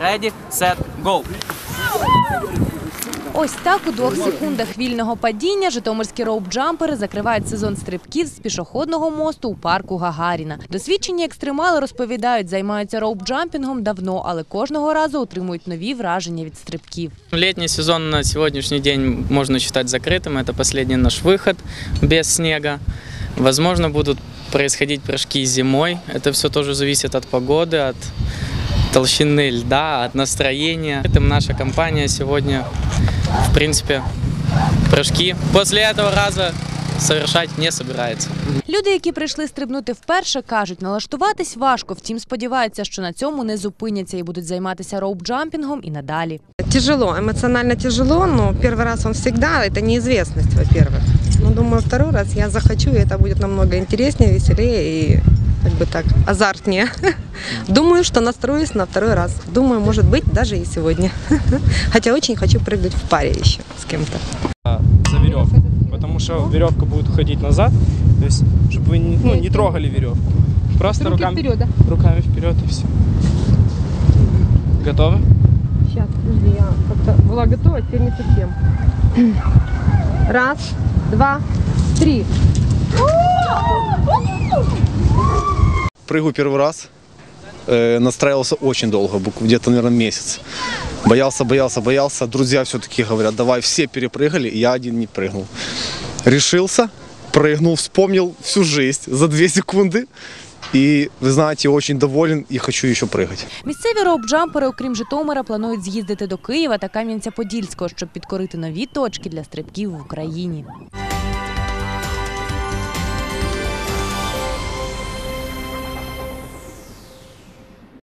ready, set, go! Ось так у двох секундах вільного падіння житомирські роуп-джампери закривають сезон стрибків з пішохідного мосту у парку Гагаріна. Досвідчені екстремали розповідають, займаються роуп-джампінгом давно, але кожного разу отримують нові враження від стрибків. Летний сезон на сегодняшний день можно считать закрытым. Это последний наш выход без снега. Возможно, будут происходить прыжки зимой. Это все тоже зависит от погоды, от толщины льда, от настроения. Этим наша компания сегодня, в принципе, прыжки после этого раза совершать не собирается. Люди, які прийшли стрибнути вперше, кажуть, налаштуватись важко, втім сподіваються, що на цьому не зупиняться і будуть займатися роуп-джампінгом і надалі. Тяжело, эмоционально тяжело, но первый раз он всегда, это неизвестность, во-первых. Но думаю, второй раз я захочу, и это будет намного интереснее, веселее и как бы так азартнее. Думаю, что настроюсь на второй раз. Думаю, может быть, даже и сегодня. Хотя очень хочу прыгать в паре еще с кем-то. за веревку. Потому что веревка будет уходить назад, то есть, чтобы вы не, ну, не трогали веревку. Просто руками вперед, да? руками вперед и все. Готовы? Сейчас, подожди, я как-то была готова, теперь не совсем. Раз, два, три. Прыгаю первый раз. Э, настраивался очень долго, букв- где-то, наверное, месяц. Боялся, боялся, боялся. Друзья все-таки говорят, давай, все перепрыгали, и я один не прыгнул. Решился, прыгнул, вспомнил всю жизнь за две секунды. И, вы знаете, очень доволен и хочу еще прыгать. Місцеві роуп-джампери, окрім Житомира, планують з'їздити до Києва та Кам'янця-Подільського, щоб підкорити нові точки для стрибків в Україні.